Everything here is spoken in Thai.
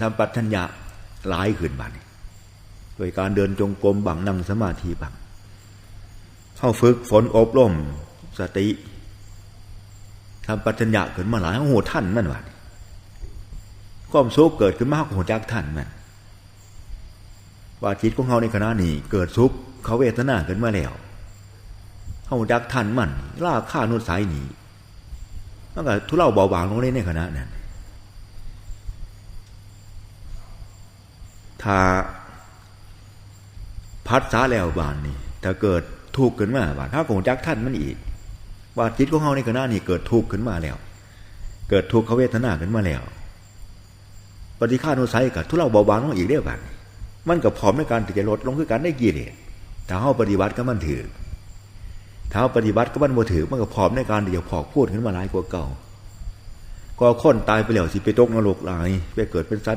สัมปชัญญะหลายขึ้นบันี้โดยการเดินจงกรมบังนั่งสมาธิบังเข้าฝึกฝนอบรมสติสัมปชัญญะขึ้นมาหลายโอ้โหท่านมันบัดนี้ความสุขเกิดขึ้นมากโหจากท่านมันว่าจิตของเขาในขณะนี้เกิดสุขเขาเวทนาขึ้นมาแล้วเขาจักท่านมันล่าข้านุสัยหนีมันก็ทุเลาเบาบางลงเลยในขณะนั้น ถ้าพัดสาแล้วบานนี่ถ้าเกิดทุกข์ขึ้นมาบานถ้าคงจักท่านมันอีก ว่าจิตของเขาในขณะนี้เกิดทุกข์ขึ้นมาแล้ว เกิดทุกขเวทนาขึ้นมาแล้วปฏิฆาโนุสัยกับทุเลาเบาบางลงอีกได้บานมันกับพร้อมในการที่จะลดลงคือการได้กิเลสถ้าเขาปฏิบัติก็มันถือถ้าเขาปฏิบัติก็มันโมถือมันก็พร้อมในการที่จะพอกพูดขึ้นมาหลายกว่าเก่าก็คนตายไปแล้วสิไปตกนรกหลายไปเกิดเป็นสัตว